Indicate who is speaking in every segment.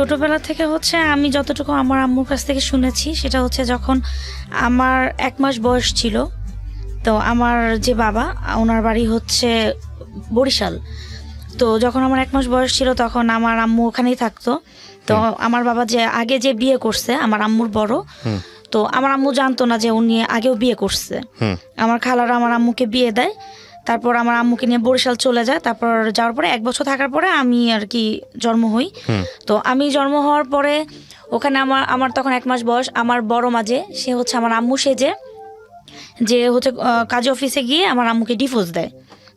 Speaker 1: ছোটবেলা থেকে হচ্ছে আমি যতটুকু আমার আম্মুর কাছ থেকে শুনেছি সেটা হচ্ছে যখন আমার এক মাস বয়স ছিল তো আমার যে বাবা ওনার বাড়ি হচ্ছে বরিশাল। তো যখন আমার এক মাস বয়স ছিল তখন আমার আম্মু ওখানেই থাকতো। তো আমার বাবা যে আগে যে বিয়ে করছে আমার আম্মুর বড় তো আমার আম্মু জানতো না যে উনি আগেও বিয়ে করছে। আমার খালারা আমার আম্মুকে বিয়ে দেয়। তারপর আমার আম্মুকে নিয়ে বরিশাল চলে যায়। তারপর যাওয়ার পরে এক বছর থাকার পরে আমি আর কি জন্ম হই। তো আমি জন্ম হওয়ার পরে ওখানে আমার আমার তখন এক মাস বয়স আমার বড় মাঝে সে হচ্ছে আমার আম্মু সেজে যে হচ্ছে কাজী অফিসে গিয়ে আমার আম্মুকে ডিভোর্স দেয়।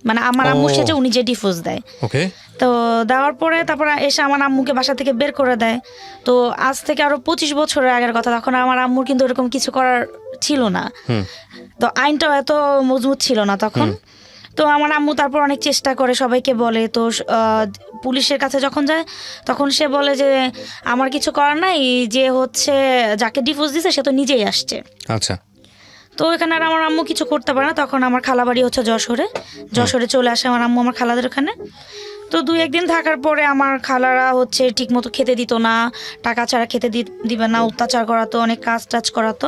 Speaker 1: মানে আমার আম্মু। সেজে উনি যে ডিভোর্স দেয়।
Speaker 2: ওকে।
Speaker 1: তো দেওয়ার পরে তারপরে এসে আমার আম্মুকে বাসা থেকে বের করে দেয়। তো আজ থেকে আরও পঁচিশ বছরের আগের কথা তখন আমার আম্মুর কিন্তু এরকম কিছু করার ছিল না। তো আইনটাও এত মজবুত ছিল না তখন। তো আমার আম্মু তারপর অনেক চেষ্টা করে সবাইকে বলে। তো পুলিশের কাছে যখন যায় তখন সে বলে যে আমার কিছু করার নাই যে হচ্ছে যাকে ডিভোর্স দিছে সে তো নিজেই আসছে।
Speaker 2: আচ্ছা।
Speaker 1: তো এখানে আর আমার আম্মু কিছু করতে পারে না। তখন আমার খালা বাড়ি হচ্ছে যশোরে। যশোরে চলে আসে আমার আম্মু আমার খালাদের ওখানে। তো দুই একদিন থাকার পরে আমার খালারা হচ্ছে ঠিকমতো খেতে দিত না টাকা ছাড়া খেতে দিবে না অত্যাচার করাতো অনেক কাজ টাজ করাতো।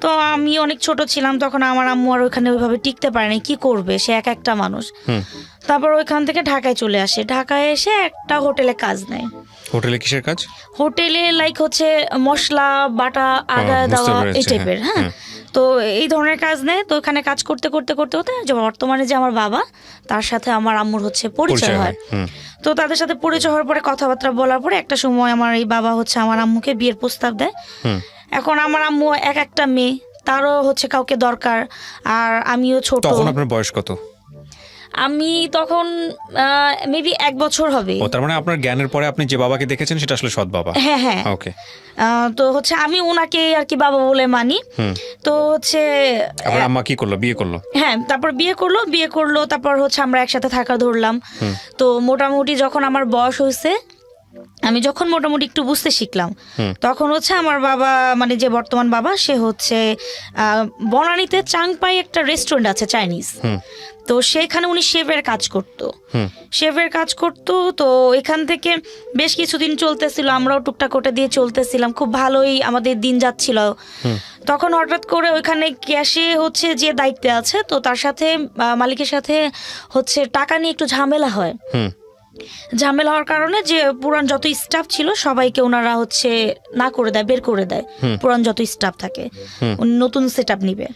Speaker 1: তো আমি অনেক ছোট ছিলাম তখন আমার আম্মু আর ওইখানে ওইভাবে টিকতে পারেনি কি করবে? সে এক একটা মানুষ।
Speaker 2: হুম।
Speaker 1: তারপর ওইখান থেকে ঢাকায় চলে আসে। ঢাকায় এসে একটা হোটেলে কাজ নেয়।
Speaker 2: হোটেলে কিসের কাজ?
Speaker 1: হোটেলে লাইক হচ্ছে মশলা বাটা আদা দেওয়া এই টাইপের
Speaker 2: হ্যাঁ,
Speaker 1: হ্যাঁ। তো এই ধরনের কাজ নেয় তো ওখানে কাজ করতে করতে করতে করতে যে বর্তমানে যে আমার বাবা তার সাথে আমার আম্মুর হচ্ছে পরিচয় হয়
Speaker 2: হয়।
Speaker 1: তো তাদের সাথে পরিচয় হওয়ার পরে কথাবার্তা বলার পরে একটা সময় আমার এই বাবা হচ্ছে আমার আম্মুকে বিয়ের প্রস্তাব দেয়। এখন আমার আম্মু এক একটা মেয়ে তারও হচ্ছে কাউকে দরকার আর আমিও ছোট।
Speaker 2: তখন আপনার বয়স কত?
Speaker 1: আমি তখন মেবি এক বছর হবে।
Speaker 2: ও তার মানে আপনার জ্ঞানের পরে আপনি যে বাবাকে দেখেছেন সেটা আসলে সৎ বাবা?
Speaker 1: হ্যাঁ হ্যাঁ।
Speaker 2: ওকে
Speaker 1: তো হচ্ছে আমি ওনাকে আর কি বাবা বলে মানি। তো হচ্ছে
Speaker 2: আপনার আম্মা কি করল? বিয়ে করল?
Speaker 1: হ্যাঁ তারপর বিয়ে করল বিয়ে করল তারপর হচ্ছে আমরা একসাথে থাকা ধরলাম। তো মোটামুটি যখন আমার বয়স হয়েছে আমি যখন মোটামুটি একটু বুঝতে শিখলাম তখন হচ্ছে আমার বাবা মানে যে বর্তমান বাবা সে হচ্ছে আহ, বনানীতে চাংপাই একটা রেস্টুরেন্ট আছে চাইনিজ তো সেখানে উনি শেফের কাজ করতো। শেফের কাজ করতো তো এখান থেকে বেশ কিছুদিন চলতেছিল আমরাও টুকটাক ওটা দিয়ে চলতেছিলাম। খুব ভালোই আমাদের দিন যাচ্ছিল। তখন হঠাৎ করে ওইখানে ক্যাশে হচ্ছে যে দায়িত্বে আছে তো তার সাথে মালিকের সাথে হচ্ছে টাকা নিয়ে একটু ঝামেলা হয়।
Speaker 2: হুম।
Speaker 1: ঝামেলা হওয়ার কারণে যে পুরান যত স্টাফ ছিল সবাইকে ওনারা হচ্ছে না করে দেয় বের করে দেয়। পুরান যত স্টাফ থাকে নতুন সেট আপ নিবে।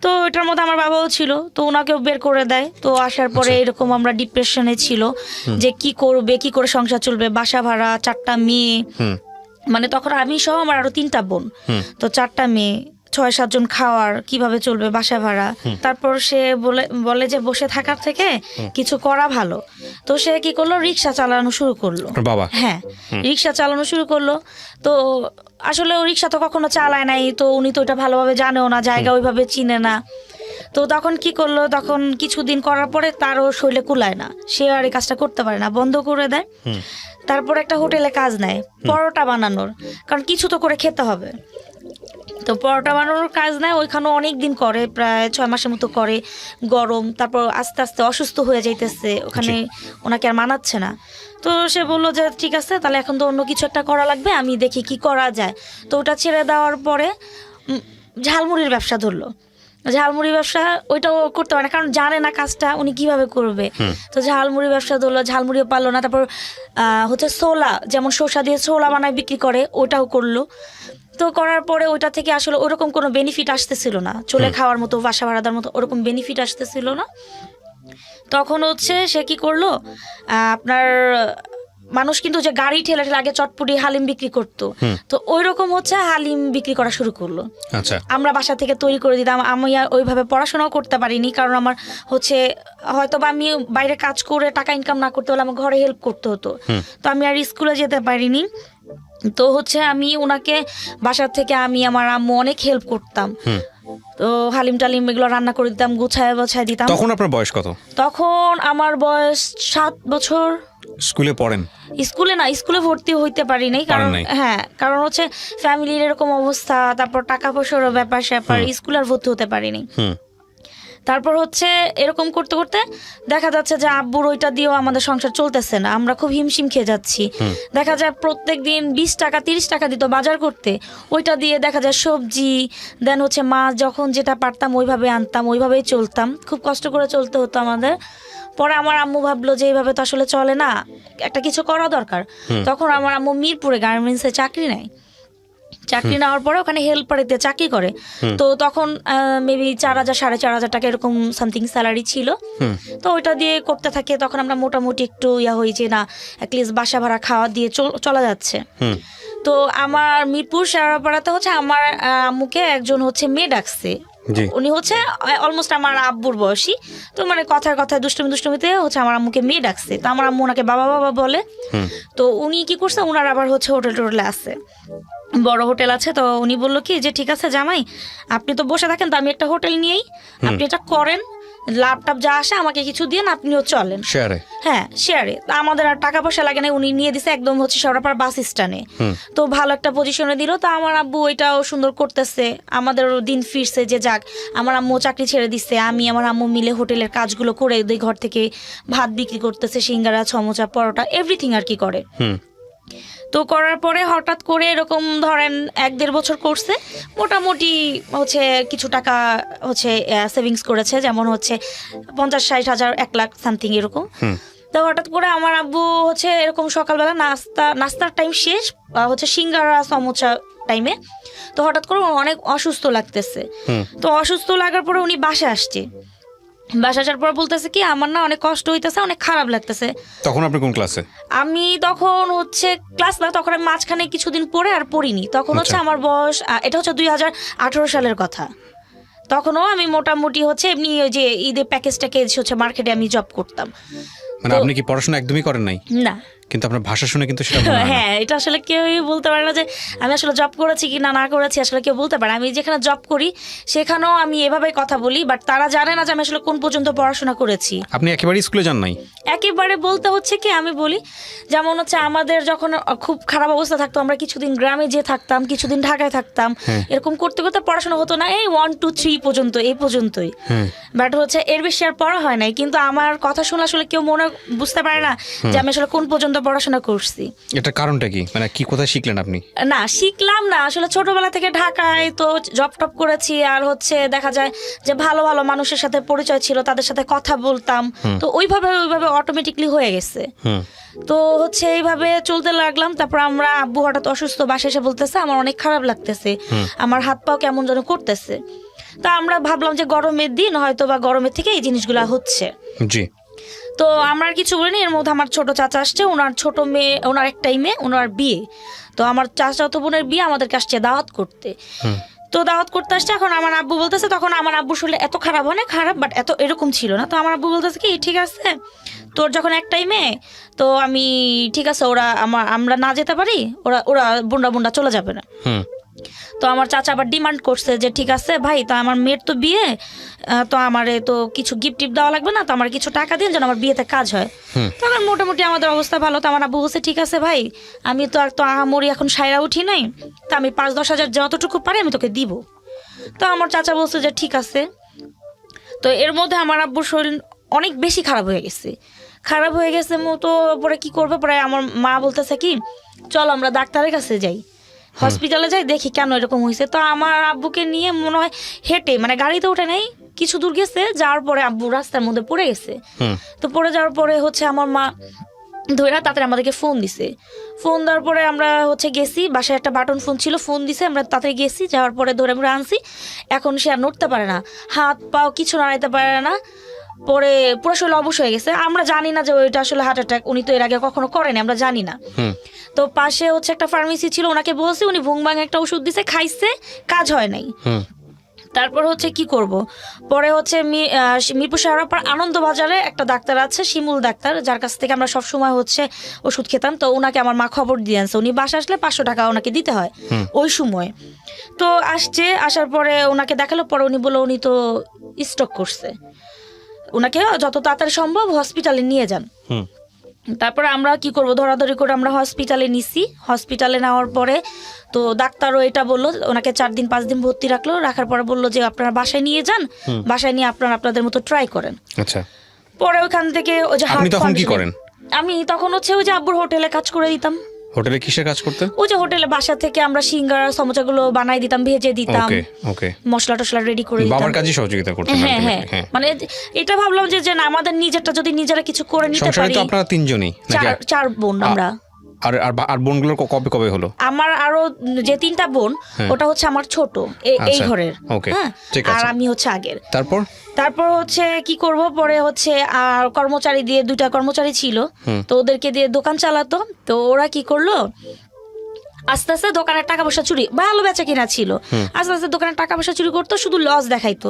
Speaker 1: তো এটার মধ্যে আমার বাবাও ছিল তো ওনাকেও বের করে দেয়। তো আসার পরে
Speaker 2: আচ্ছা।
Speaker 1: এরকম আমরা ডিপ্রেশনে ছিল যে কি করবে কি করে সংসার চলবে বাসা ভাড়া চারটা মেয়ে। মানে তখন আমি সহ আমার আরও তিনটা বোন। তো চারটা মেয়ে। ছয় সাতজন খাওয়ার কীভাবে চলবে বাসা ভাড়া। তারপর সে বলে বলে যে বসে থাকার থেকে কিছু করা ভালো। তো সে কি করল? রিক্সা চালানো শুরু করল।
Speaker 2: বাবা।
Speaker 1: হ্যাঁ রিক্সা চালানো শুরু করল। তো আসলে ও রিক্সা তো কখনো চালায় নাই। তো উনি তো ওটা ভালোভাবে জানেও না জায়গা ওইভাবে চিনে না। তো তখন কি করল? তখন কিছুদিন করার পরে তারও শরীরে কুলায় না। সে আর এই কাজটা করতে পারে না বন্ধ করে দেয়। তারপর একটা হোটেলে কাজ নেয়। পরোটা বানানোর। কারণ কিছু তো করে খেতে হবে। তো পরোটা বানানোর কাজ নেয় ওইখানে অনেক দিন করে প্রায় ছয় মাসের মতো করে গরম তারপর আস্তে আস্তে অসুস্থ হয়ে যাইতেছে ওখানে ওনাকে আর মানাচ্ছে না। তো সে বলল যে ঠিক আছে তাহলে এখন তো অন্য কিছু একটা করা লাগবে আমি দেখি কি করা যায়। তো ওটা ছেড়ে দেওয়ার পরে ঝালমুড়ির ব্যবসা ধরলো। ঝালমুড়ি ব্যবসা ওইটাও করতে পারে না কারণ জানে না কাজটা উনি কীভাবে করবে। তো ঝালমুড়ি ব্যবসা ধরলো ঝালমুড়িও পারল না তারপর হচ্ছে সোলা যেমন শসা দিয়ে ছোলা বানায় বিক্রি করে ওটাও করল। তো করার পরে ওইটা থেকে আসলে ওরকম কোনো বেনিফিট আসতেছিল না। চলে খাওয়ার মতো বাসা ভাড়াদার মতো ওরকম বেনিফিট আসতেছিল না। তখন হচ্ছে সে কি করল আপনার মানুষ কিন্তু যে গাড়ি ঠেলে ঠেলে আগে চটপুটি হালিম বিক্রি করতো। তো ওই রকম হচ্ছে হালিম বিক্রি করা শুরু করল।
Speaker 2: আচ্ছা।
Speaker 1: আমরা বাসা থেকে তৈরি করে দিতাম আমি আর ওইভাবে পড়াশোনাও করতে পারিনি কারণ আমার হচ্ছে হয়তো বা আমি বাইরে কাজ করে টাকা ইনকাম না করতে হলে আমার ঘরে হেল্প করতে হতো। তো আমি আর স্কুলে যেতে পারিনি। তো হচ্ছে আমি ওনাকে বাসার থেকে আমি আমার আম্মু অনেক হেল্প করতাম। তো হালিম টালিম এগুলো রান্না করে দিতাম গুছায় গোছায় দিতাম।
Speaker 2: তখন আপনার বয়স কত?
Speaker 1: তখন আমার বয়স সাত বছর।
Speaker 2: স্কুলে পড়েন?
Speaker 1: স্কুলে না স্কুলে ভর্তি হইতে পারি নাই কারণ হ্যাঁ কারণ হচ্ছে ফ্যামিলির এরকম অবস্থা তারপর টাকা পয়সারও ব্যাপার স্যাপার স্কুলে আর ভর্তি হতে পারিনি তারপর হচ্ছে এরকম করতে করতে দেখা যাচ্ছে যে আব্বুর ওইটা দিয়েও আমাদের সংসার চলতেছে না। আমরা খুব হিমশিম খেয়ে যাচ্ছি। দেখা যায় প্রত্যেক দিন বিশ টাকা তিরিশ টাকা দিত বাজার করতে। ওইটা দিয়ে দেখা যায় সবজি দেন হচ্ছে মাছ যখন যেটা পারতাম ওইভাবে আনতাম ওইভাবেই চলতাম। খুব কষ্ট করে চলতে হতো আমাদের। পরে আমার আম্মু ভাবলো যে এইভাবে তো আসলে চলে না একটা কিছু করা দরকার। তখন আমার আম্মু মিরপুরে গার্মেন্টসে চাকরি নেয়। চাকরি নেওয়ার পরে ওখানে হেল্পারিতে চাকরি করে। তো তখন মেবি চার হাজার সাড়ে চার হাজার টাকা এরকম সামথিং স্যালারি ছিল। তো ওইটা দিয়ে করতে থাকে তখন আমরা মোটামুটি একটু ইয়া হই যে না অ্যাটলিস্ট বাসা ভাড়া খাওয়া দিয়ে চল- যাচ্ছে। তো আমার মিরপুর শেরাপাড়াতে হচ্ছে আমার আম্মুকে একজন হচ্ছে মেয়ে ডাকছে। উনি হচ্ছে অলমোস্ট আমার আব্বুর বয়সী। তো মানে কথায় কথায় দুষ্টুমি দুষ্টুমিতে হচ্ছে আমার আম্মুকে মেয়ে ডাকছে। তো আমার আম্মু ওনাকে বাবা বাবা বলে। তো উনি কি করছে ওনার আবার হচ্ছে হোটেল টোটেলে আছে। বড় হোটেল আছে তো উনি বলল কি যে ঠিক আছে জামাই আপনি তো বসে থাকেন তো আমি একটা হোটেল নিয়েই আপনি এটা করেন ল্যাপটপ যা আসে আমাকে কিছু দিয়ে আপনিও চলেন।
Speaker 2: শেয়ারে
Speaker 1: হ্যাঁ শেয়ারে আমাদের আর টাকা পয়সা লাগে না উনি নিয়ে দিছে একদম হচ্ছে সরাপার বাস স্ট্যান্ডে। তো ভালো একটা পজিশনে দিল তো আমার আব্বু ওইটাও সুন্দর করতেছে। আমাদের দিন ফিরছে যে যাক আমার আম্মু চাকরি ছেড়ে দিচ্ছে আমি আমার আম্মু মিলে হোটেলের কাজগুলো করে দিই ঘর থেকে ভাত বিক্রি করতেছে সিঙ্গারা ছমোচা পরোটা এভরিথিং আর কি করে। তো করার পরে হঠাৎ করে এরকম ধরেন এক দেড় বছর করছে মোটামুটি হচ্ছে কিছু টাকা হচ্ছে সেভিংস করেছে যেমন হচ্ছে পঞ্চাশ ষাট হাজার এক লাখ সামথিং এরকম। তো হঠাৎ করে আমার আব্বু হচ্ছে এরকম সকালবেলা নাস্তা নাস্তার টাইম শেষ হচ্ছে সিঙ্গারা সমোচা টাইমে তো হঠাৎ করে অনেক অসুস্থ লাগতেছে। তো অসুস্থ লাগার পরে উনি বাসে আসছে। বাসা আসার পর বলতেছে কি আমার না অনেক কষ্ট হইতেছে অনেক খারাপ লাগতেছে।
Speaker 2: তখন আপনি কোন ক্লাসে?
Speaker 1: আমি তখন হচ্ছে ক্লাস না তখন আমি মাঝখানে কিছুদিন পড়ে আর পড়িনি। তখন হচ্ছে
Speaker 2: আচ্ছা।
Speaker 1: আমার বয়স এটা হচ্ছে দুই হাজার আঠারো সালের কথা। তখনও আমি মোটামুটি হচ্ছে এমনি ওই যে ঈদের প্যাকেজ ট্যাকেজ হচ্ছে মার্কেটে আমি জব করতাম।
Speaker 2: মানে আপনি কি পড়াশোনা একদমই করেন নাই?
Speaker 1: না।
Speaker 2: কিন্তু আপনার ভাষা শুনে কিন্তু সেটা হয়।
Speaker 1: হ্যাঁ এটা আসলে কেউই বলতে পারে না যে আমি আসলে জব করেছি কি না না করেছি আসলে কেউ বলতে পারে আমি যেখানে জব করি সেখানেও আমি এভাবে কথা বলি বাট তারা জানে না যে আমি আসলে কোন পর্যন্ত পড়াশোনা করেছি।
Speaker 2: আপনি একেবারে স্কুলে যান নাই?
Speaker 1: একেবারে বলতে হচ্ছে কি আমি বলি যেমন হচ্ছে আমাদের যখন খুব খারাপ অবস্থা থাকতো আমরা কিছুদিন গ্রামে যেয়ে থাকতাম কিছুদিন ঢাকায় থাকতাম
Speaker 2: হ্যাঁ।
Speaker 1: এরকম করতে করতে পড়াশোনা হতো না এই ওয়ান টু থ্রি পর্যন্ত এই পর্যন্তই।
Speaker 2: হ্যাঁ।
Speaker 1: বাট হচ্ছে এর বেশি আর পড়া হয় নাই কিন্তু আমার কথা শুনে আসলে কেউ মনে বুঝতে পারে না যে আমি আসলে কোন পর্যন্ত পড়াশোনা করছি।
Speaker 2: এটার কারণটা কি? মানে কি কোথায় শিখলেন আপনি?
Speaker 1: না শিখলাম না। আসলে ছোটবেলা থেকে ঢাকায় তো জব টপ করেছি। আর হচ্ছে দেখা যায় যে ভালো ভালো মানুষের সাথে পরিচয় ছিল তাদের সাথে কথা বলতাম। তো ওইভাবে ওইভাবে অটোমেটিকলি হয়ে গেছে। তো হচ্ছে এইভাবে চলতে লাগলাম। তারপর আমরা আব্বু হঠাৎ অসুস্থ বাসা এসে বলতেছে আমার অনেক খারাপ লাগতেছে। আমার হাত পাও কেমন যেন করতেছে। তা আমরা ভাবলাম যে গরমের দিন হয়তো বা গরমের থেকে এই জিনিসগুলো হচ্ছে।
Speaker 2: জি।
Speaker 1: তো আমরা আর কিছু বলিনি এর মধ্যে আমার ছোট চাচা আসছে ওনার ছোট মেয়ে ওনার একটাই মেয়ে ওনার বিয়ে। তো আমার চাচাতো বোনের বিয়ে আমাদেরকে আসছে দাওয়াত করতে। তো দাওয়াত করতে আসছে এখন আমার আব্বু বলতেছে তখন আমার আব্বু শুনলে এত খারাপ হয় না খারাপ বাট এত এরকম ছিল না। তো আমার আব্বু বলতেছে কি ঠিক আছে তোর যখন একটাই মেয়ে তো আমি ঠিক আছে ওরা আমার আমরা না যেতে পারি ওরা ওরা বুন্ডা বুন্ডা চলে যাবে না।
Speaker 2: হুম।
Speaker 1: তো আমার চাচা আবার ডিমান্ড করছে যে ঠিক আছে ভাই তো আমার মেয়ের তো বিয়ে তো আমারে তো কিছু গিফট টিফট দেওয়া লাগবে না তো আমার কিছু টাকা দিন যেন আমার বিয়েতে কাজ হয়।
Speaker 2: হুম।
Speaker 1: তখন মোটামুটি আমাদের অবস্থা ভালো। তো আমার আব্বু বলছে ঠিক আছে ভাই আমি তো আর তো আহামরি এখন সাইরা উঠি নাই তো আমি পাঁচ দশ হাজার যতটুকু পারি আমি তোকে দিব। তো আমার চাচা বলছে যে ঠিক আছে। তো এর মধ্যে আমার আব্বুর শরীর অনেক বেশি খারাপ হয়ে গেছে। খারাপ হয়ে গেছে মতো পরে কি করবে? পরে আমার মা বলতেছে কি চল আমরা ডাক্তারের কাছে যাই। হসপিটালে যাই দেখি কেন এরকম হয়েছে তো আমার আব্বুকে নিয়ে মনে হয় হেঁটে মানে গাড়িতে উঠে নেই কিছু দূর গেছে যাওয়ার পরে আব্বু রাস্তার মধ্যে পড়ে গেছে। তো পড়ে যাওয়ার পরে হচ্ছে আমার মা ধরে তাড়াতাড়ি আমাদেরকে ফোন দিছে। ফোন দেওয়ার পরে আমরা হচ্ছে গেছি বাসায় একটা বাটন ফোন ছিল ফোন দিছে আমরা তাড়াতাড়ি গেছি যাওয়ার পরে ধরে আমরা আনছি। এখন সে আর নড়তে পারে না। হাত পাও কিছু নাড়াইতে পারে না। পরে পুরো শরীর অবশ হয়ে গেছে। আমরা জানি না যে ওইটা আসলে হার্ট অ্যাটাক উনি তো এর আগে কখনো করেনি আমরা জানি না। তো পাশে হচ্ছে একটা ফার্মেসি ছিল ওনাকে বলছি উনি ভুং ভাং একটা ওষুধ দিছে খাইছে কাজ হয় নাই। তারপর হচ্ছে কি করব? পরে হচ্ছে মিরপুর শাহরাপার আনন্দ বাজারে একটা ডাক্তার আছে শিমুল ডাক্তার যার কাছ থেকে আমরা সব সময় হচ্ছে ওষুধ খেতাম। তো ওনাকে আমার মা খবর দিয়ে আনছে উনি বাসা আসলে পাঁচশো টাকা ওনাকে দিতে হয় ওই সময়। তো আসছে আসার পরে ওনাকে দেখাল পরে উনি বলল উনি তো স্ট্রোক করছে। ওনাকে যত তাড়াতাড়ি সম্ভব হসপিটালে নিয়ে যান। তারপরে আমরা কি করব? ধরাধরি করে আমরা হসপিটালে নিছি। হসপিটালে নেওয়ার পরে তো ডাক্তারও এটা বলল ওনাকে চার দিন পাঁচ দিন ভর্তি রাখল। রাখার পরে বলল যে আপনারা বাসায় নিয়ে যান। বাসায় নিয়ে আপনারা আপনাদের মতো ট্রাই করেন।
Speaker 2: আচ্ছা।
Speaker 1: পরে ওখান থেকে ওই যে
Speaker 2: আপনি তখন কি করেন?
Speaker 1: আমি তখন হচ্ছে ওই যে আব্বুর হোটেলে কাজ করে দিতাম।
Speaker 2: হোটেলে কিসের কাজ করতেন
Speaker 1: ওই যে হোটেলে বাসা থেকে আমরা সিঙ্গার সিঙ্গারা সমোচাগুলো বানাই দিতাম ভেজে দিতাম
Speaker 2: ওকে ওকে।
Speaker 1: মশলা টশলা রেডি করে দিতাম।
Speaker 2: বাবার কাজে সহযোগিতা করতেন
Speaker 1: হ্যাঁ হ্যাঁ।
Speaker 2: হ্যাঁ।
Speaker 1: মানে এটা ভাবলাম যে যে না আমাদের নিজেরটা যদি নিজেরা কিছু করে নিতে পারি সংসারে
Speaker 2: তো আপনারা তিনজনই
Speaker 1: চার চার বোন আমরা।
Speaker 2: আর আর আর বোনগুলোর কবে কবে হলো?
Speaker 1: আমার আরও যে তিনটা বোন ওটা হচ্ছে আমার ছোট এই
Speaker 2: আচ্ছা,
Speaker 1: ঘরের। হ্যাঁ আর আমি হচ্ছে আগের।
Speaker 2: তারপর?
Speaker 1: তারপর হচ্ছে কি করব? পরে হচ্ছে আর কর্মচারী দিয়ে দুটা কর্মচারী ছিল। তো ওদেরকে দিয়ে দোকান চালাতো। তো ওরা কি করল? আস্তে আস্তে দোকানের টাকা পয়সা চুরি ভালো বেচা কিনা ছিল। আস্তে আস্তে দোকানের টাকা পয়সা চুরি করতো শুধু লস দেখাইতো।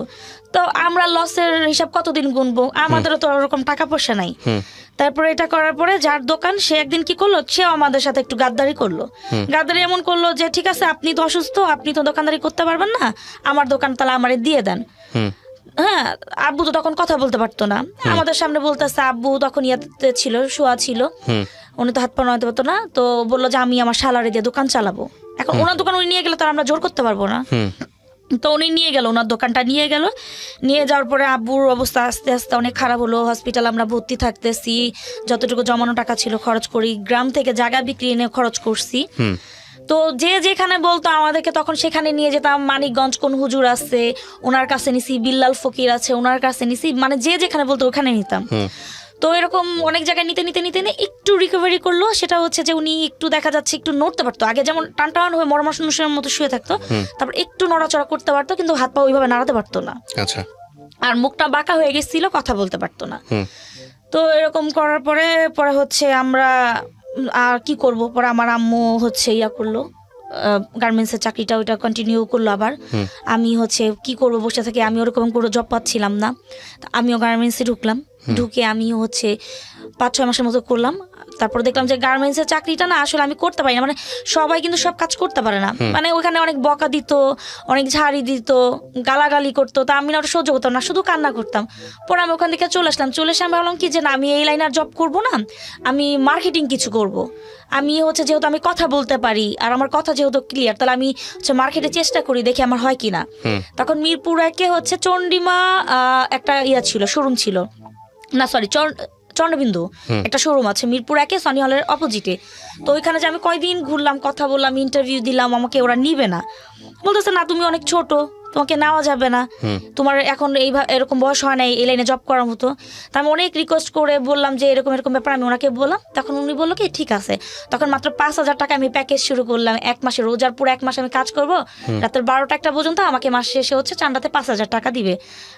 Speaker 1: তো আমরা লসের হিসাব কতদিন গুনবো? আমাদেরও তো ওরকম টাকা পয়সা নাই। তারপরে এটা করার পরে যার দোকান সে একদিন কি করল? সেও আমাদের সাথে একটু গাদ্দারি করল। গাদ্দারি এমন করল যে ঠিক আছে আপনি তো অসুস্থ আপনি তো দোকানদারি করতে পারবেন না আমার দোকান তাহলে আমারে দিয়ে দেন। হ্যাঁ আব্বু তো তখন কথা বলতে পারতো না। আমাদের সামনে বলতেছে আব্বু তখন ইয়াতে ছিল শোয়া ছিল। উনি তো হাত পা নাড়াতে পারতো না তো বলল যে আমি আমার সালারে দিয়ে দোকান চালাবো। এখন ওনার দোকান উনি নিয়ে গেলে তো আমরা জোর করতে পারব না। তো উনি নিয়ে গেল ওনার দোকানটা নিয়ে গেল। নিয়ে যাওয়ার পরে আব্বুর অবস্থা আস্তে আস্তে অনেক খারাপ হলো। হসপিটাল আমরা ভর্তি থাকতেছি যতটুকু জমানো টাকা ছিল খরচ করি গ্রাম থেকে জায়গা বিক্রি এনে খরচ করছি। তো যে যেখানে বলতো আমাদেরকে তখন সেখানে নিয়ে যেতাম মানিকগঞ্জ কোন হুজুর আছে ওনার কাছে নিছি বিল্লাল ফকির আছে ওনার কাছে নিছি মানে যে যেখানে বলতো ওখানে নিতাম। তো এরকম অনেক জায়গায় নিতে নিতে নিতে একটু রিকভারি করল। সেটা হচ্ছে যে উনি একটু দেখা যাচ্ছে একটু নড়তে পারতো। আগে যেমন টান টান হয়ে মরমাসনুষের মতো শুয়ে থাকতো তারপর একটু নড়াচড়া করতে পারতো কিন্তু হাত পা ওইভাবে নাড়াতে পারতো না।
Speaker 2: আচ্ছা।
Speaker 1: আর মুখটা বাঁকা হয়ে গেছিল কথা বলতে পারতো না। তো এরকম করার পরে পরে হচ্ছে আমরা আর কি করব? পরে আমার আম্মু হচ্ছে ইয়া করল গার্মেন্টসের চাকরিটা ওইটা কন্টিনিউ করল আবার। আমি হচ্ছে কি করব? বসে থাকি আমি ওরকম কোনো জব পাচ্ছিলাম না। আমিও গার্মেন্টসে ঢুকলাম। ঢুকে আমি হচ্ছে পাঁচ ছয় মাসের মতো করলাম। তারপর দেখলাম যে গার্মেন্টসের চাকরিটা না আসলে আমি করতে পারি না। মানে সবাই কিন্তু সব কাজ করতে পারে না। মানে ওখানে অনেক বকা দিত অনেক ঝাড়ি দিত গালাগালি করতো। তা আমি না ওটা সহ্য করতাম না শুধু কান্না করতাম। পরে আমি ওখান থেকে চলে আসলাম। চলে এসে আমি ভাবলাম কি যে না আমি এই লাইনে আর জব করব না। আমি মার্কেটিং কিছু করব। আমি হচ্ছে যেহেতু আমি কথা বলতে পারি আর আমার কথা যেহেতু ক্লিয়ার তাহলে আমি হচ্ছে মার্কেটে চেষ্টা করি দেখি আমার হয় কি না তখন মিরপুর একে হচ্ছে চন্ডিমা আহ, একটা ইয়া ছিল শোরুম ছিল। না সরি চন্ডবিন্দু একটা শোরুম আছে মিরপুর একে সনি হলের অপোজিটে তো ওইখানে যে আমি কয়দিন ঘুরলাম কথা বললাম ইন্টারভিউ দিলাম আমাকে ওরা নিবে না। বলতেছে না তুমি অনেক ছোট। তোমাকে নেওয়া যাবে না। তোমার এখন এই এরকম বয়স হয় না এই লাইনে জব করার মতো। তা আমি অনেক রিকোয়েস্ট করে বললাম যে এরকম এরকম ব্যাপার আমি ওনাকে বললাম। তখন উনি বলল কি ঠিক আছে। তখন মাত্র পাঁচ হাজার টাকা আমি প্যাকেজ শুরু করলাম। এক মাসে রোজার পুরো এক মাস আমি কাজ করব। রাতের বারোটা একটা পর্যন্ত আমাকে মাস শেষে হচ্ছে চান্দাতে পাঁচ হাজার টাকা দিবে।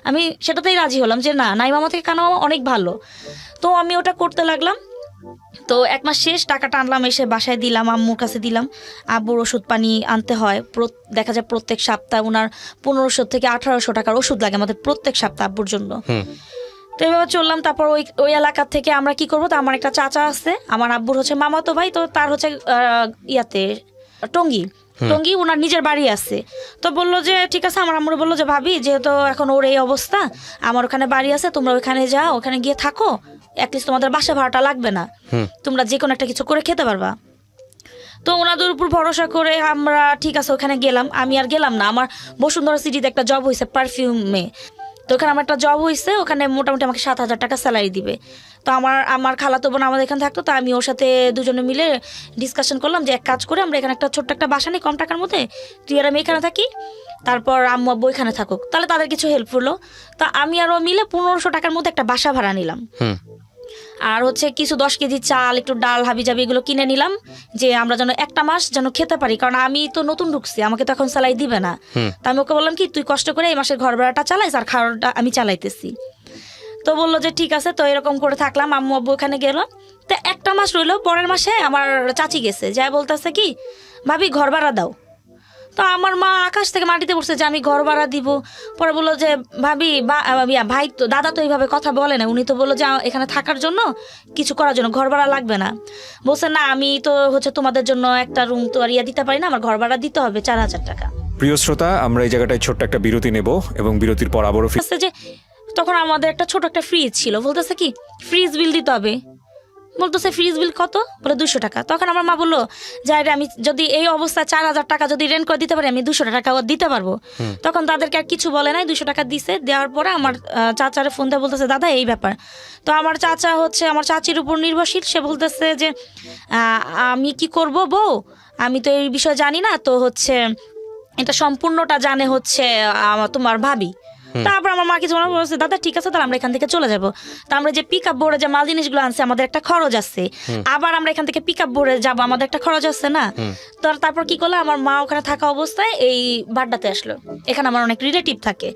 Speaker 1: আমি সেটাতেই রাজি হলাম যে না নাই মামা থেকে কেন অনেক ভালো। তো আমি ওটা করতে লাগলাম। তো এক মাস শেষ টাকাটা আনলাম এসে বাসায় দিলাম আম্মুর কাছে দিলাম। আব্বুর ওষুধ পানি আনতে হয়। দেখা যায় প্রত্যেক সপ্তাহে ওনার পনেরোশো থেকে আঠারোশো টাকার ওষুধ লাগে আমাদের প্রত্যেক সপ্তাহ আব্বুর জন্য। তো এভাবে চললাম তারপর ওই ওই এলাকা থেকে আমরা কি করব? তো আমার একটা চাচা আছে আমার আব্বুর হচ্ছে মামাতো ভাই তো তার হচ্ছে ইয়াতে টঙ্গি। টঙ্গি ওনার নিজের বাড়ি আছে। তো বলল যে ঠিক আছে আমার আম্মুর বলল যে ভাবি যেহেতু এখন ওর এই অবস্থা আমার ওখানে বাড়ি আছে তোমরা ওখানে যাও ওখানে গিয়ে থাকো। অ্যাটলিস্ট তোমাদের বাসা ভাড়াটা লাগবে না। তোমরা যে কোনো একটা কিছু করে খেতে পারবা। তো ওনাদের উপর ভরসা করে আমরা ঠিক আছে ওখানে গেলাম। আমি আর গেলাম না। আমার বসুন্ধরা সিটিতে একটা জব হয়েছে পারফিউমে তো ওখানে আমার একটা জব হয়েছে। ওখানে মোটামুটি আমাকে সাত হাজার টাকা স্যালারি দিবে। তো আমার আমার খালাতো বোন আমাদের এখানে থাকতো তো আমি ওর সাথে দুজনে মিলে ডিসকাশন করলাম যে এক কাজ করে আমরা এখানে একটা ছোট্ট একটা বাসা নেই কম টাকার মধ্যে। তুই আর আমি এখানে থাকি। তারপর আম্মু আব্বু এখানে থাকুক। তাহলে তাদের কিছু হেল্প হলো। তা আমি আর ও মিলে পনেরোশো টাকার মধ্যে একটা বাসা ভাড়া নিলাম। আর হচ্ছে কিছু দশ কেজি চাল একটু ডাল হাবি জাবি এগুলো কিনে নিলাম যে আমরা যেন একটা মাস যেন খেতে পারি। কারণ আমি তো নতুন ঢুকছি আমাকে তো এখন স্যালারি দিবে না। তা আমি ওকে বললাম কি তুই কষ্ট করে এই মাসের ঘর ভাড়াটা চালাইস আর খাওয়াটা আমি চালাইতেছি। তো বলল যে ঠিক আছে। তো এরকম করে থাকলাম আম্মু আব্বু ওখানে গেল। তো একটা মাস রইল পরের মাসে আমার চাচি গেছে যা বলতেছে কি ভাবি ঘর ভাড়া দাও। তো আমার মা আকাশ থেকে মাটিতে পড়ছে যে আমি ঘর ভাড়া দিব। পরে বলল যে ভাবি বা- ভাই তো দাদা তো এইভাবে কথা বলে না। উনি তো বলল যে এখানে থাকার জন্য কিছু করার জন্য ঘর ভাড়া লাগবে না। বলছে না আমি তো হচ্ছে তোমাদের জন্য একটা রুম তো আর ইয়া দিতে পারি না আমার ঘর ভাড়া দিতে হবে চার হাজার টাকা।
Speaker 3: প্রিয় শ্রোতা আমরা এই জায়গাটায় ছোট্ট একটা বিরতি নেব এবং বিরতির পর আবারও
Speaker 1: যে তখন আমাদের একটা ছোট একটা ফ্রিজ ছিল। বলতেছে কি ফ্রিজ বিল দিতে হবে। বলতেছে ফ্রিজ বিল কত? বলে দুশো টাকা। তখন আমার মা বলল যে আরে আমি যদি এই অবস্থায় চার হাজার টাকা যদি রেন্ট করে দিতে পারি আমি দুশো টাকা দিতে পারব। তখন তাদেরকে আর কিছু বলে নাই দুশো টাকা দিছে। দেওয়ার পরে আমার চাচারে ফোন দিয়ে বলতেছে দাদা এই ব্যাপার। তো আমার চাচা হচ্ছে আমার চাচির উপর নির্ভরশীল। সে বলতেছে যে আমি কি করব বউ? আমি তো এই বিষয়ে জানি না। তো হচ্ছে এটা সম্পূর্ণটা জানে হচ্ছে তোমার ভাবি। তারপর আমার মা কিছু মনে বলছে দাদা ঠিক আছে তাহলে আমরা এখান থেকে চলে যাব। তো আমরা যে পিক আপ বোর্ডে যে মাল জিনিসগুলো আনছে আমাদের একটা খরচ আছে। আবার আমরা এখান থেকে পিক আপ বোর্ডে যাব আমাদের একটা খরচ আছে না? তো তারপর কি করল আমার মা ওখানে থাকা অবস্থায় এই বাড্ডাতে আসলো। এখানে আমার অনেক রিলেটিভ থাকে।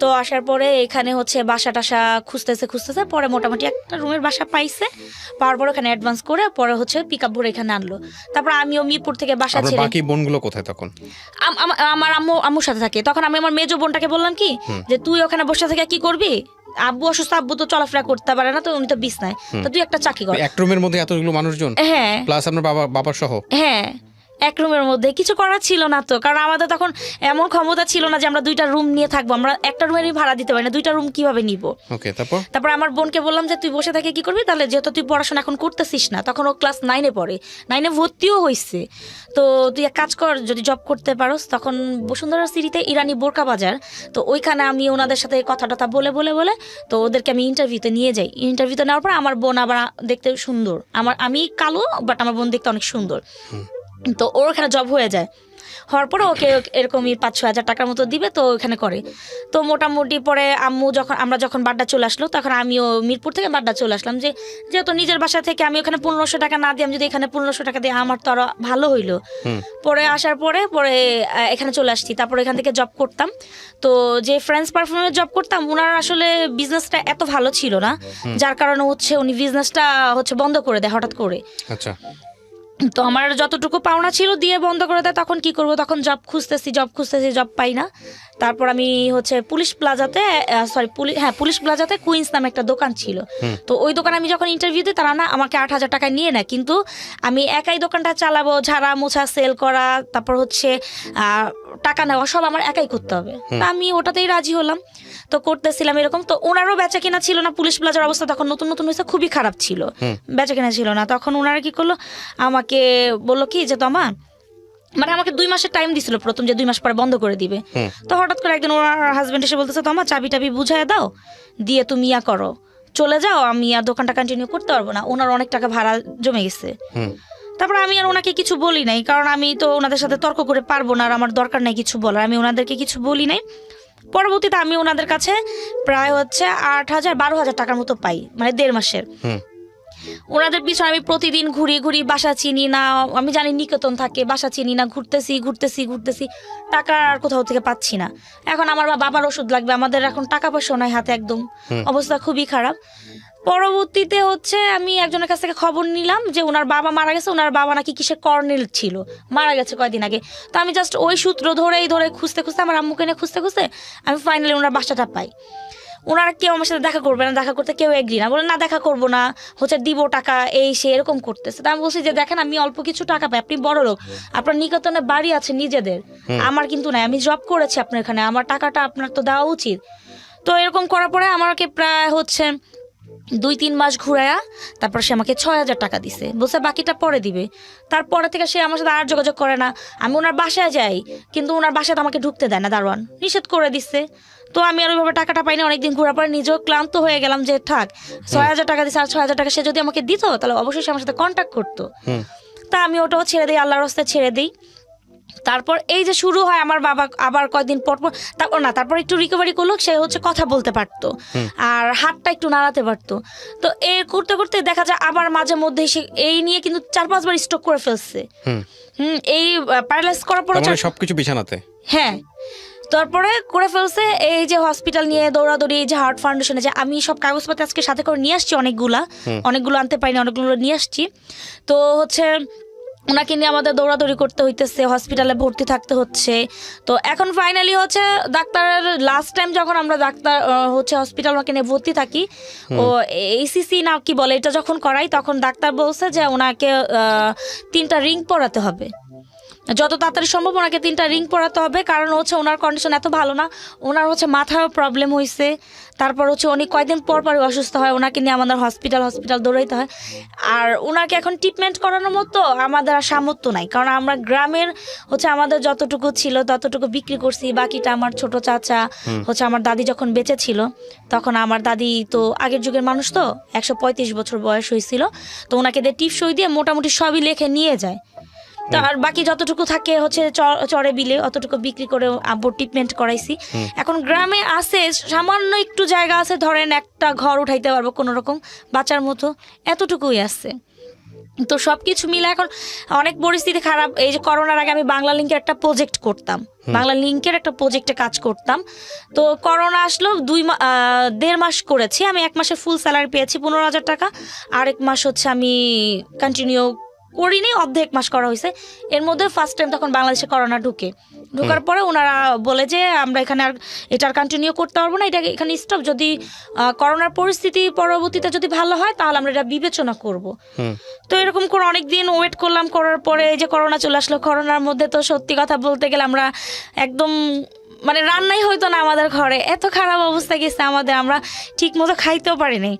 Speaker 1: তো আসার পরে এখানে হচ্ছে বাসা টাসা খুঁজতেছে খুঁজতেছে পরে মোটামুটি একটা রুমের বাসা পাইছে। পাওয়ার পর ওখানে অ্যাডভান্স করে পরে হচ্ছে পিক আপ ভরে এখানে আনলো। তারপর আমিও মিরপুর থেকে বাসা ছেড়ে
Speaker 2: বাকি বোনগুলো কোথায় তখন?
Speaker 1: আম- আম- আমার আম্মু আম্মুর সাথে থাকে। তখন আমি আমার মেজো বোনটাকে বললাম কি যে তুই ওখানে বসে থেকে কি করবি? আব্বু অসুস্থ আব্বু তো চলাফেরা করতে পারে না তো উনি তো বিছনায়। তো তুই একটা চাকরি কর।
Speaker 2: এক রুমের মধ্যে এতগুলো মানুষজন?
Speaker 1: হ্যাঁ।
Speaker 2: প্লাস আপনার বাবা বাবার সহ?
Speaker 1: হ্যাঁ। এক রুমের মধ্যে। কিছু করার ছিল না তো কারণ আমাদের তখন এমন ক্ষমতা ছিল না যে আমরা দুইটা রুম নিয়ে থাকব। আমরা একটা রুমেরই ভাড়া দিতে পারি না দুইটা রুম কীভাবে নিব?
Speaker 2: ওকে তারপর?
Speaker 1: তারপর আমার বোনকে বললাম যে তুই বসে থেকে কি করবি? তাহলে যেহেতু তুই পড়াশোনা এখন করতেছিস না। তখন ও ক্লাস নাইনে পড়ে। নাইনে ভর্তিও হয়েছে তো তুই এক কাজ কর যদি জব করতে পারোস তখন বসুন্ধরা সিটিতে ইরানি বোরকা বাজার। তো ওইখানে আমি ওনাদের সাথে কথা টথা বলে বলে বলে তো ওদেরকে আমি ইন্টারভিউতে নিয়ে যাই। ইন্টারভিউতে নেওয়ার পর আমার বোন আবার দেখতে সুন্দর। আমার আমি কালো বাট আমার বোন দেখতে অনেক সুন্দর। তো ওর ওখানে জব হয়ে যায়। হওয়ার পরে ওকে এরকমই পাঁচ ছ হাজার টাকার মতো দিবে তো ওখানে করে। তো মোটামুটি পরে আম্মু যখন আমরা যখন বাড্ডা চলে আসলো তখন আমিও মিরপুর থেকে বাড্ডা চলে আসলাম যে যেহেতু নিজের বাসা থেকে আমি ওখানে পনেরোশো টাকা না দিই আমি যদি এখানে পনেরোশো টাকা দিই আমার তো আরও ভালো হইল। পরে আসার পরে পরে এখানে চলে আসছি। তারপরে এখান থেকে জব করতাম। তো যে ফ্রেন্ডস পারফিউমের জব করতাম ওনার আসলে বিজনেসটা এত ভালো ছিল না। যার কারণে হচ্ছে উনি বিজনেসটা হচ্ছে বন্ধ করে দেয় হঠাৎ করে।
Speaker 2: আচ্ছা।
Speaker 1: তো আমার যতটুকু পাওনা ছিল দিয়ে বন্ধ করে দেয় তখন কি করব? তখন জব খুঁজতেছি জব খুঁজতেছি জব পাই না। তারপর আমি হচ্ছে পুলিশ প্লাজাতে সরি পুলিশ হ্যাঁ পুলিশ প্লাজাতে কুইন্স নামে একটা দোকান ছিল। তো ওই দোকানে আমি যখন ইন্টারভিউ দিই তারা না আমাকে আট হাজার টাকা নিয়ে নেয়। কিন্তু আমি একাই দোকানটা চালাবো ঝাড়া মোছা সেল করা তারপর হচ্ছে টাকা নেওয়া সব আমার একাই করতে হবে। তা আমি ওটাতেই রাজি হলাম। তো করতেছিলাম এরকম। তো ওনারও বেচা কিনা ছিল না পুলিশ প্লাজার অবস্থা তখন নতুন নতুন হয়েছে খুবই খারাপ ছিল। বেচা কিনা ছিল না। তখন ওনারা কি করল? আমাকে বলল কি যে তোমা মানে আমাকে দুই মাসের টাইম দিছিল প্রথম যে দুই মাস পরে বন্ধ করে দিবে। তো হঠাৎ করে একদিন ওনার হাজবেন্ড এসে বলতেছে তোমা চাবি টাবি বুঝাই দাও দিয়ে তুমি ইয়া করো। চলে যাও আমি আর দোকানটা কন্টিনিউ করতে পারব না। ওনার অনেক টাকা ভাড়া জমে গেছে।
Speaker 2: হুম।
Speaker 1: তারপর আমি আর ওনাকে কিছু বলি নাই কারণ আমি তো ওনাদের সাথে তর্ক করে পারব না আর আমার দরকার নাই কিছু বলার। আমি ওনাদেরকে কিছু বলি নাই। পরবর্তীতে আমি ওনাদের কাছে প্রায় হচ্ছে আট হাজার বারো হাজার টাকার মতো পাই মানে দেড় মাসের। ওনাদের পিছনে আমি প্রতিদিন ঘুরি ঘুরি বাসা চিনি না আমি জানি নিকেতন থাকে বাসা চিনি না ঘুরতেছি ঘুরতেছি ঘুরতেছি টাকা আর কোথাও থেকে পাচ্ছি না। এখন আমার বাবার ওষুধ লাগবে আমাদের এখন টাকা পয়সা নাই হাতে একদম অবস্থা খুবই খারাপ। পরবর্তীতে হচ্ছে আমি একজনের কাছ থেকে খবর নিলাম যে ওনার বাবা মারা গেছে ওনার বাবা নাকি কিসের কর্নেল ছিল মারা গেছে কয়দিন আগে। তো আমি জাস্ট ওই সূত্র ধরেই ধরে খুঁজতে খুঁজতে আমার আম্মুকে নিয়ে খুঁজতে খুঁজতে আমি ফাইনালি ওনার বাসাটা পাই। ওনারা কেউ আমার সাথে দেখা করবে না দেখা করতে কেউ এগ্রি না। বলে না দেখা করব না। হচ্ছে দিব টাকা এই সে এরকম করতেছে। তা আমি বলছি যে দেখেন আমি অল্প কিছু টাকা পাই। আপনি বড় লোক। আপনার নিকতনে বাড়ি আছে নিজেদের। আমার কিন্তু নাই। আমি জব করেছি আপনার এখানে। আমার টাকাটা আপনার তো দেওয়া উচিত। তো এরকম করার পরে আমাকে প্রায় হচ্ছে দুই তিন মাস ঘুরায়া তারপর সে আমাকে ছয় হাজার টাকা দিছে। বলছে বাকিটা পরে দিবে। তারপরে থেকে সে আমার সাথে আর যোগাযোগ করে না। আমি ওনার বাসায় যাই কিন্তু ওনার বাসায় তো আমাকে ঢুকতে দেয় না দারোয়ান। নিষেধ করে দিচ্ছে তো আমি আর ওইভাবে টাকাটা পাইনি অনেকদিন ঘোরার পরে নিজেও ক্লান্ত হয়ে গেলাম যে থাক ছয় হাজার টাকা দিচ্ছে আর ছয় হাজার টাকা সে যদি আমাকে দিত তাহলে অবশ্যই সে আমার সাথে কন্ট্যাক্ট করতো। তা আমি ওটাও ছেড়ে দিই আল্লাহর রাস্তায় ছেড়ে দিই। তারপর এই যে শুরু হয় আমার বাবা আবার কয়েকদিন পর পর তারপর না তারপর একটু রিকভারি করল সে হচ্ছে কথা বলতে পারতো। আর হাতটা একটু নাড়াতে পারতো। তো এ করতে করতে দেখা যায় আবার মাঝে মধ্যে সে এই নিয়ে কিন্তু চার পাঁচবার স্ট্রোক করে ফেলছে।
Speaker 2: হুম।
Speaker 1: এই প্যারালাইজ করার পরে
Speaker 2: মানে সবকিছু বিছানাতে?
Speaker 1: হ্যাঁ। তারপরে করে ফেলছে এই যে হসপিটাল নিয়ে দৌড়াদৌড়ি এই যে হার্ট ফাউন্ডেশনে যে আমি সব কাগজপত্র আজকে সাথে করে নিয়ে আসছি অনেকগুলা। অনেকগুলো আনতে পারিনি অনেকগুলো নিয়ে আসছি। তো হচ্ছে ওনাকে নিয়ে আমাদের দৌড়াদৌড়ি করতে হইতেছে হসপিটালে ভর্তি থাকতে হচ্ছে। তো এখন ফাইনালি হচ্ছে ডাক্তারের লাস্ট টাইম যখন আমরা ডাক্তার হচ্ছে হসপিটাল ওনাকে নিয়ে ভর্তি থাকি ও এইসিসি না কি বলে এটা যখন করাই তখন ডাক্তার বলছে যে ওনাকে তিনটা রিং পরাতে হবে। যত তাড়াতাড়ি সম্ভব ওনাকে তিনটা রিং পরাতে হবে কারণ হচ্ছে ওনার কন্ডিশন এত ভালো না। ওনার হচ্ছে মাথার প্রবলেম হয়েছে তারপর হচ্ছে উনি কয়েকদিন পর পরই অসুস্থ হয় ওনাকে নিয়ে আমাদের হসপিটাল হসপিটাল দৌড়াইতে হয়। আর ওনাকে এখন ট্রিটমেন্ট করানোর মতো আমাদের আর সামর্থ্য নাই কারণ আমরা গ্রামের হচ্ছে আমাদের যতটুকু ছিল ততটুকু বিক্রি করছি। বাকিটা আমার ছোট চাচা হচ্ছে আমার দাদি যখন বেঁচে ছিল তখন আমার দাদি তো আগের যুগের মানুষ তো একশো পঁয়ত্রিশ বছর বয়স হয়েছিল। তো ওনাকে দিয়ে টিপ সই দিয়ে মোটামুটি সবই লেখে নিয়ে যায়। তো আর বাকি যতটুকু থাকে হচ্ছে চ- চড়ে বিলে অতটুকু বিক্রি করে আব্বুর ট্রিটমেন্ট করাইছি। এখন গ্রামে আছে সামান্য একটু জায়গা আছে ধরেন একটা ঘর উঠাইতে পারব কোনো রকম বাঁচার মতো এতটুকুই আছে। তো সব কিছু মিলে এখন অনেক পরিস্থিতি খারাপ এই যে করোনার আগে আমি বাংলা লিঙ্কের একটা প্রজেক্ট করতাম। বাংলা লিঙ্কের একটা প্রজেক্টে কাজ করতাম। তো করোনা আসলো দুই দেড় মাস করেছি আমি এক মাসে ফুল স্যালারি পেয়েছি পনেরো হাজার টাকা আরেক মাস হচ্ছে আমি কন্টিনিউ করিনি অর্ধেক মাস করা হয়েছে। এর মধ্যে ফার্স্ট টাইম তখন বাংলাদেশে করোনা ঢুকে। ঢোকার পরে ওনারা বলে যে আমরা এখানে আর এটা আর কন্টিনিউ করতে পারব না এটা এখানে স্টপ যদি করোনার পরিস্থিতি পরবর্তীতে যদি ভালো হয় তাহলে আমরা এটা বিবেচনা করব। তো এরকম করে অনেক দিন ওয়েট করলাম করার পরে এই যে করোনা চলে আসলো করোনার মধ্যে তো সত্যি কথা বলতে গেলে আমরা একদম মানে রান্নাই হইতো না আমাদের ঘরে। এত খারাপ অবস্থা গেছে আমাদের আমরা ঠিক মতো খাইতেও পারিনি।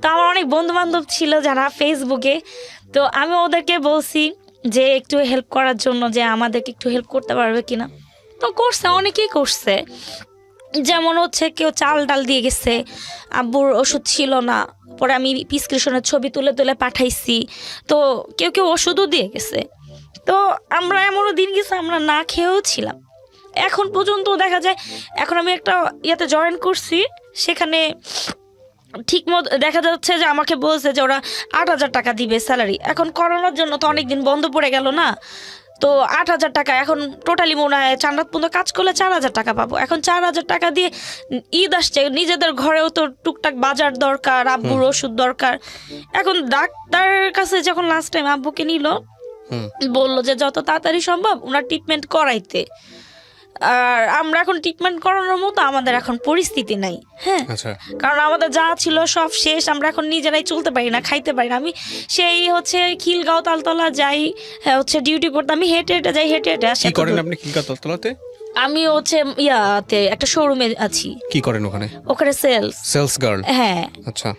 Speaker 1: তো আমার অনেক বন্ধু বান্ধব ছিল যারা ফেসবুকে তো আমি ওদেরকে বলছি যে একটু হেল্প করার জন্য যে আমাদেরকে একটু হেল্প করতে পারবে কিনা। তো করছে, অনেকেই করছে। যেমন হচ্ছে কেউ চাল ডাল দিয়ে গেছে, আব্বুর ওষুধ ছিল না, পরে আমি প্রিসক্রিপশনের ছবি তুলে তুলে পাঠাইছি। তো কেউ কেউ ওষুধও দিয়ে গেছে। তো আমরা এমনও দিন গেছে, আমরা না খেয়েও ছিলাম। এখন পর্যন্ত দেখা যায়, এখন আমি একটা ইয়েতে জয়েন করছি, সেখানে ঠিক মতো দেখা যাচ্ছে যে আমাকে বলছে যে ওরা আট হাজার টাকা দিবে স্যালারি এখন করোনার জন্য তো অনেক দিন বন্ধ পড়ে গেল না। তো আট হাজার টাকা এখন টোটালি মনে হয় চার রাত পর্যন্ত কাজ করলে চার হাজার টাকা পাবো। এখন চার হাজার টাকা দিয়ে ঈদ আসছে নিজেদের ঘরেও তো টুকটাক বাজার দরকার আব্বুর ওষুধ দরকার। এখন ডাক্তার কাছে যখন লাস্ট টাইম আব্বুকে নিল বলল যে যত তাড়াতাড়ি সম্ভব ওনার ট্রিটমেন্ট করাইতে। আর আমরা এখন ট্রিটমেন্ট করানোর মতো আমাদের এখন পরিস্থিতি নাই হ্যাঁ?
Speaker 2: আচ্ছা।
Speaker 1: কারণ আমাদের যা ছিল সব শেষ আমরা এখন নিজেরাই চলতে পারি না খাইতে পারি না। আমি সেই হচ্ছে খিলগাঁও তালতলা যাই হ্যাঁ, হচ্ছে ডিউটি করতে আমি হেঁটে হেঁটে যাই হেঁটে হেঁটে আসি
Speaker 2: করেন আপনি খিলকা তলাতে
Speaker 1: আমি হচ্ছে ইয়াতে একটা শোরুমে আছি।
Speaker 2: কি করেন ওখানে?
Speaker 1: ওখানে সেলস
Speaker 2: সেলস গার্ল
Speaker 1: হ্যাঁ।
Speaker 2: আচ্ছা।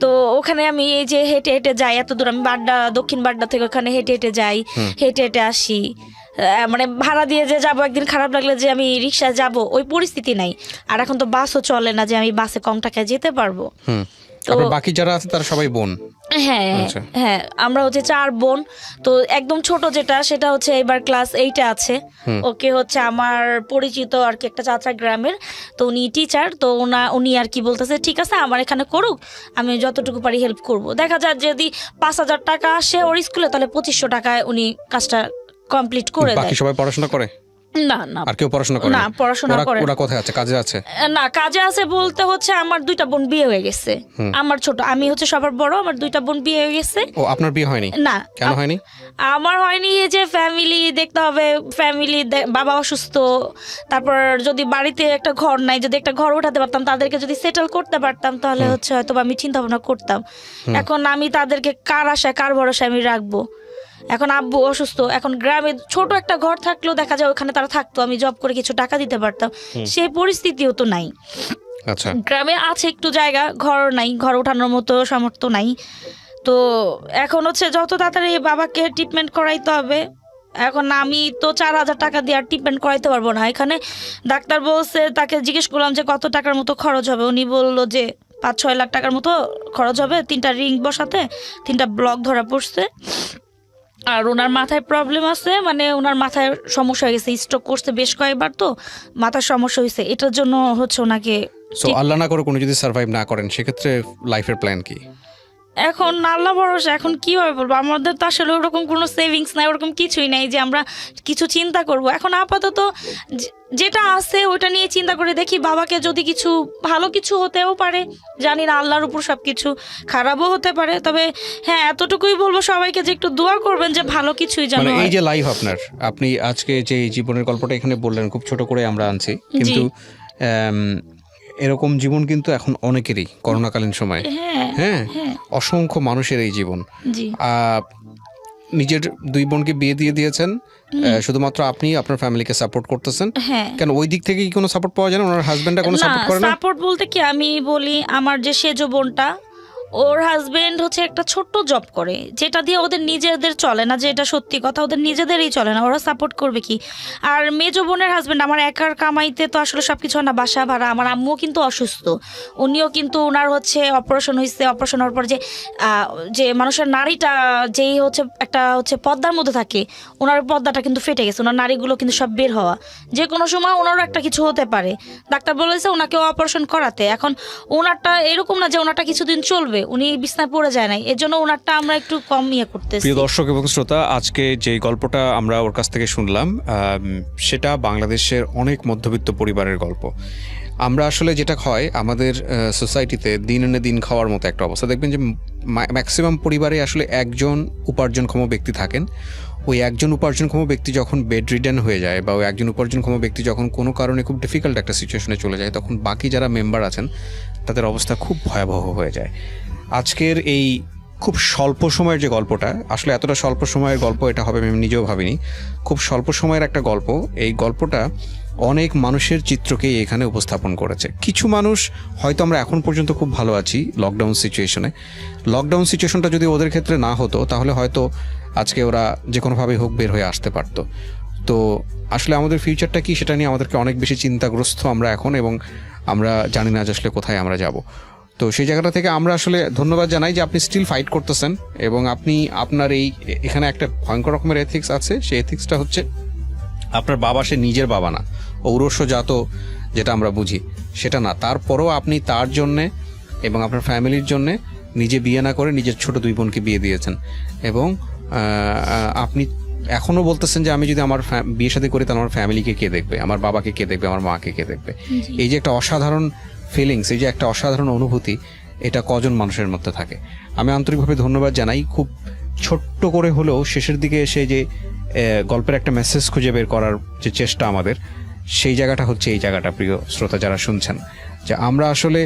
Speaker 1: তো ওখানে আমি এই যে হেঁটে হেঁটে যাই এত দূর আমি বাড্ডা দক্ষিণ বাড্ডা থেকে ওখানে হেঁটে হেঁটে যাই হেঁটে হেঁটে আসি। মানে ভাড়া দিয়ে যে যাব একদিন খারাপ লাগলে যে আমি রিক্সায় যাব ওই পরিস্থিতি নাই। আর এখন তো বাসও চলে না যে আমি বাসে কম টাকায় যেতে পারব। তো-
Speaker 2: বাকি যারা আছে তারা সবাই বোন।
Speaker 1: হ্যাঁ
Speaker 2: আচ্ছা।
Speaker 1: হ্যাঁ আমরা হচ্ছে চার বোন। তো একদম ছোট যেটা সেটা হচ্ছে এবার ক্লাস এইটে আছে। ওকে হচ্ছে আমার পরিচিত আর কি একটা চাচা গ্রামের তো উনি টিচার তো ওনা উনি আর কি বলতেছে ঠিক আছে আমার এখানে করুক আমি যতটুকু পারি হেল্প করব। দেখা যায় যদি পাঁচ হাজার টাকা আসে ওর স্কুলে তাহলে পঁচিশশো টাকায় উনি কাজটা কমপ্লিট করে দেয়।
Speaker 2: বাকি সবাই পড়াশোনা করে?
Speaker 1: না না।
Speaker 2: আর কেউ পড়াশোনা করে
Speaker 1: না, পড়াশোনা করে
Speaker 2: ওরা কোথায় আছে? কাজে আছে?
Speaker 1: না কাজে আছে বলতে হচ্ছে আমার দুইটা বোন বিয়ে হয়ে গেছে। আমার ছোট আমি হচ্ছে সবার বড় আমার দুইটা বোন বিয়ে হয়ে গেছে।
Speaker 2: ও আপনার বিয়ে হয়নি?
Speaker 1: না।
Speaker 2: কেন হয়নি?
Speaker 1: আমার হয়নি এই যে ফ্যামিলি দেখতে হবে ফ্যামিলি বাবা অসুস্থ। তারপর যদি বাড়িতে একটা ঘর নাই যদি একটা ঘর উঠাতে পারতাম তাদেরকে যদি সেটেল করতে পারতাম তাহলে হচ্ছে হয়তো আমি চিন্তা ভাবনা করতাম এখন আমি তাদেরকে কার আশায় কার ভরসায় আমি রাখব? এখন আব্বু অসুস্থ এখন গ্রামে ছোট একটা ঘর থাকলেও দেখা যায় ওখানে তারা থাকতো আমি জব করে কিছু টাকা দিতে পারতাম। সেই পরিস্থিতিও তো নাই।
Speaker 2: আচ্ছা।
Speaker 1: গ্রামে আছে একটু জায়গা ঘর নাই ঘর ওঠানোর মতো সামর্থ্য নাই। তো এখন হচ্ছে যত তাড়াতাড়ি বাবাকে ট্রিটমেন্ট করাইতে হবে এখন আমি তো চার হাজার টাকা দিয়ে আর ট্রিটমেন্ট করাইতে পারব না। এখানে ডাক্তার বলছে তাকে জিজ্ঞেস করলাম যে কত টাকার মতো খরচ হবে? উনি বলল যে পাঁচ ছয় লাখ টাকার মতো খরচ হবে তিনটা রিং বসাতে তিনটা ব্লক ধরা পড়ছে। আর ওনার মাথায় প্রবলেম আছে মানে ওনার মাথায় সমস্যা হয়ে গেছে স্ট্রোক করছে বেশ কয়েকবার তো মাথার সমস্যা হয়েছে এটার জন্য হচ্ছে ওনাকে
Speaker 2: সো আল্লাহ না করে কোনো যদি সার্ভাইভ না করেন সেক্ষেত্রে লাইফের প্ল্যান কি?
Speaker 1: এখন আল্লাহ ভরসা এখন কীভাবে বলব? আমাদের তো আসলে ওরকম কোনো সেভিংস নাই ওরকম কিছুই নাই যে আমরা কিছু চিন্তা করব। এখন আপাতত যেটা আছে ওটা নিয়ে চিন্তা করে দেখি বাবাকে যদি কিছু ভালো কিছু হতেও পারে জানি না আল্লাহর উপর সব কিছু খারাপও হতে পারে তবে হ্যাঁ এতটুকুই বলব সবাইকে যে একটু দোয়া করবেন যে ভালো কিছুই যেন
Speaker 2: মানে এই যে লাইফ আপনার আপনি আজকে যে জীবনের গল্পটা এখানে বললেন খুব ছোট করে আমরা আনছি কিন্তু এরকম জীবন কিন্তু এখন অনেকেরই করোনাকালীন সময়ে।
Speaker 1: হ্যাঁ
Speaker 2: হ্যাঁ অসংখ্য মানুষের এই জীবন। আহ, নিজের দুই বোনকে বিয়ে দিয়ে দিয়েছেন শুধুমাত্র আপনি আপনার ফ্যামিলিকে সাপোর্ট করতেছেন?
Speaker 1: হ্যাঁ।
Speaker 2: কেন ওই দিক থেকে কি কোনো সাপোর্ট পাওয়া যায় না? ওনার হাজবেন্ডটা কোনো সাপোর্ট করে না?
Speaker 1: সাপোর্ট বলতে কি আমি বলি আমার যে সেজ বোনটা ওর হাজবেন্ড হচ্ছে একটা ছোট্ট জব করে, যেটা দিয়ে ওদের নিজেদের চলে না, যে এটা সত্যি কথা, ওদের নিজেদেরই চলে না, ওরা সাপোর্ট করবে কি? আর মেজো বোনের হাজবেন্ড আমার একার কামাইতে তো আসলে সব কিছু না, বাসা ভাড়া, আমার আম্মুও কিন্তু অসুস্থ। উনিও কিন্তু ওনার হচ্ছে অপারেশন হয়েছে অপারেশন হওয়ার পর যে যে মানুষের নারীটা যেই হচ্ছে একটা হচ্ছে পদ্মার মধ্যে থাকে, ওনার পদ্মাটা কিন্তু ফেটে গেছে, ওনার নারীগুলো কিন্তু সব বের হওয়া। যে কোনো সময় ওনারও একটা কিছু হতে পারে। ডাক্তার বলেছে ওনাকে অপারেশন করাতে। এখন ওনারটা এরকম না যে ওনারটা কিছুদিন চলবে। উনি বিছনায় পড়ে যায় নাই। এর জন্য ওনারটা আমরা একটু কম ইয়ে করতেছি।
Speaker 3: প্রিয় দর্শক এবং শ্রোতা, আজকে যে গল্পটা আমরা ওর কাছ থেকে শুনলাম সেটা বাংলাদেশের অনেক মধ্যবিত্ত পরিবারের গল্প। আমরা আসলে যেটা হয়, আমাদের সোসাইটিতে দিন এনে দিন খাওয়ার মতো একটা অবস্থা। দেখবেন যে ম্যাক্সিমাম পরিবারে আসলে একজন উপার্জনক্ষম ব্যক্তি থাকেন। ওই একজন উপার্জনক্ষম ব্যক্তি যখন বেড রিডেন হয়ে যায় বা ওই একজন উপার্জনক্ষম ব্যক্তি যখন কোনো কারণে খুব ডিফিকাল্ট একটা সিচুয়েশনে চলে যায়, তখন বাকি যারা মেম্বার আছেন, তাদের অবস্থা খুব ভয়াবহ হয়ে যায়। আজকের এই খুব স্বল্প সময়ের যে গল্পটা, আসলে এতটা স্বল্প সময়ের গল্প এটা হবে আমি নিজেও ভাবিনি, খুব স্বল্প সময়ের একটা গল্প। এই গল্পটা অনেক মানুষের চিত্রকেই এখানে উপস্থাপন করেছে। কিছু মানুষ হয়তো আমরা এখন পর্যন্ত খুব ভালো আছি লকডাউন সিচুয়েশনে লকডাউন সিচুয়েশনটা যদি ওদের ক্ষেত্রে না হতো, তাহলে হয়তো আজকে ওরা যে কোনোভাবেই হোক বের হয়ে আসতে পারতো। তো আসলে আমাদের ফিউচারটা কি সেটা নিয়ে আমাদেরকে অনেক বেশি চিন্তাগ্রস্ত আমরা এখন এবং আমরা জানি না যে আসলে কোথায় আমরা যাব। তো সেই জায়গাটা থেকে আমরা আসলে ধন্যবাদ জানাই যে আপনি স্টিল ফাইট করতেছেন এবং আপনি আপনার এই এখানে একটা ভয়ঙ্কর রকমের এথিক্স আছে। সেই এথিক্সটা হচ্ছে আপনার বাবা সে নিজের বাবা না। ঔরস্যজাত যেটা আমরা বুঝি সেটা না। তারপরও আপনি তার জন্যে এবং আপনার ফ্যামিলির জন্যে নিজে বিয়ে না করে নিজের ছোট দুই বোনকে বিয়ে দিয়েছেন। এবং আপনি এখনও বলতেছেন যে আমি যদি আমার বিয়ে শাদী করি তাহলে আমার ফ্যামিলিকে কে দেখবে? আমার বাবাকে কে দেখবে? আমার মাকে কে দেখবে? এই যে একটা অসাধারণ ফিলিংস এই যে একটা অসাধারণ অনুভূতি, এটা কজন মানুষের মধ্যে থাকে। আমি আন্তরিকভাবে ধন্যবাদ জানাই। খুব ছোট্ট করে হলেও শেষের দিকে এসে যে গল্পের একটা মেসেজ খুঁজে বের করার যে চেষ্টা আমাদের, সেই জায়গাটা হচ্ছে এই জায়গাটা, প্রিয় শ্রোতা যারা শুনছেন। যে আমরা আসলে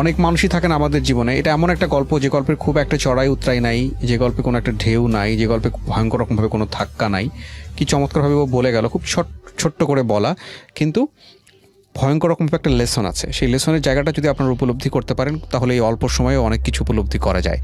Speaker 3: অনেক মানুষই থাকেন আমাদের জীবনে। এটা এমন একটা গল্প, যে গল্পের খুব একটা চড়াই উতরাই নাই, যে গল্পে কোনো একটা ঢেউ নাই, যে গল্পে ভয়ঙ্কর রকমভাবে কোনো ধাক্কা নাই। কি চমৎকারভাবে ও বলে গেল, খুব ছোট, ছোট্ট করে বলা। কিন্তু ভয়ঙ্কর রকম একটা লেসন আছে। সেই লেসনের জায়গাটা যদি আপনারা উপলব্ধি করতে পারেন, তাহলে এই অল্প সময়ে অনেক কিছু উপলব্ধি করা যায়।